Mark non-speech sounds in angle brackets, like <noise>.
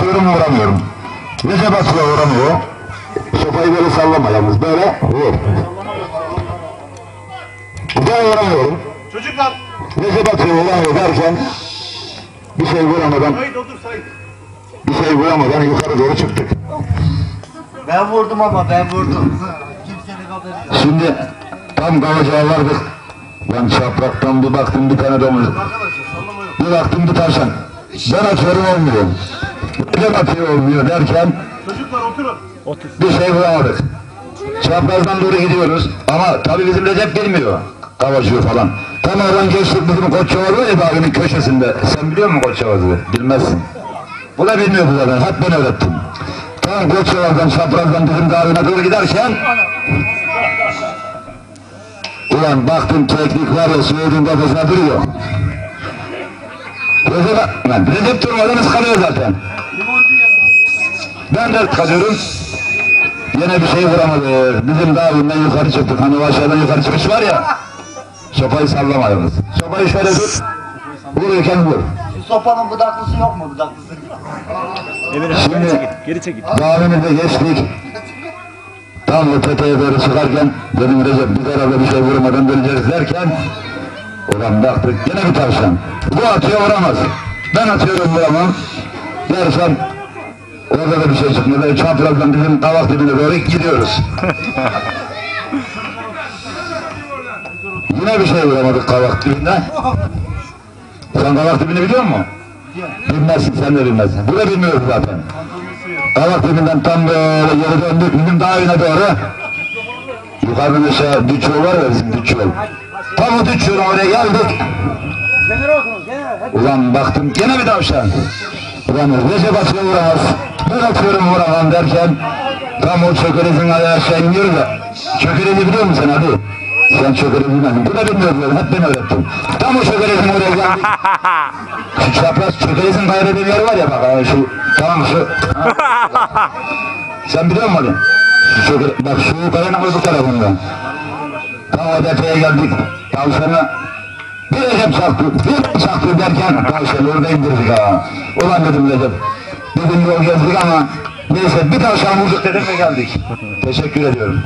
atıyorum vuramıyorum. Recep atıyor vuramıyor. Sopayı böyle sallama yalnız böyle vur. Ben vuramıyorum. Çocuklar. Recep atıyor vuramıyor derken bir şey vuramadan bir şey vuramadan yukarı doğru çıktık. Ben vurdum ama ben vurdum. Kimsenin haberi yok. Şimdi tam kalacağa vardık. Lan çapraktan bir baktım bir tane domuz. Bir baktım bir tavşan. Ben atıyorum olmuyor. Ben atıyor olmuyor derken Çocuklar oturun. bir şey vuramadık. Çaprazdan doğru gidiyoruz ama tabii bizim Recep bilmiyor. Kavacıyor falan. Tam oradan geçtik bizim Koççavaz var ya dağının köşesinde. Sen biliyor musun Koççavaz'ı? Bilmezsin. Bu da bilmiyordu zaten. Hep ben öğrettim. Tam Koççavaz'dan çaprazdan bizim dağına doğru giderken Ulan baktım teknik var ya Suud'un kafasına duruyor. Recep, durmadan ıskalıyor zaten. Ben de kalıyorum. Yine bir şey vuramadı. Bizim dağından yukarı çıktık. Hani aşağıdan yukarı çıkış var ya. Sopayı sallamayınız. Sopayı şöyle tut. Vururken vur. Şu sopanın budaklısı yok mu budaklısı? Emir abi Şimdi- geri çekil. Geri çekil. Dağımızı geçtik. Tam o tepeye doğru çıkarken dedim Recep biz herhalde bir şey vurmadan döneceğiz derken Ulan baktık yine bir tavşan. Bu atıyor vuramaz. Ben atıyorum vuramam. Dersen orada da bir şey çıkmıyor. Çaprazdan bizim kavak dibine doğru gidiyoruz. Yine bir şey vuramadık kavak dibinde. Sen kavak dibini biliyor musun? Bilmezsin sen de bilmezsin. Bu da bilmiyoruz zaten. Kavak dibinden tam böyle geri döndük bizim dağ yine doğru. Yukarıda aşağı düç yol var ya bizim düç yol. Tam o düç yolun oraya geldik. Ulan baktım gene bir tavşan. Ulan Recep atıyor vuramaz. Ben atıyorum vuramam derken tam o çökerezin ayağı aşağı iniyoruz da. Çökerezi biliyor musun hadi? Sen çökerezi bilmedin. Bu da bilmiyorsun. Hep ben öğrettim. Tam o çökerezin oraya geldik. <laughs> Şu çapraz çökerezin kaydediği yer var ya bak. Şu tamam şu. ha. <laughs> Sen biliyor musun? Şu çöker, bak şu kayanın öbür tarafından. Tam o tepeye geldik. Tavşanı bir Recep çaktı, bir çaktı derken tavşanı orada indirdik ha. Ulan dedim Recep, dedim yol gezdik ama neyse bir tavşan vurduk dedim ve geldik. Teşekkür ediyorum.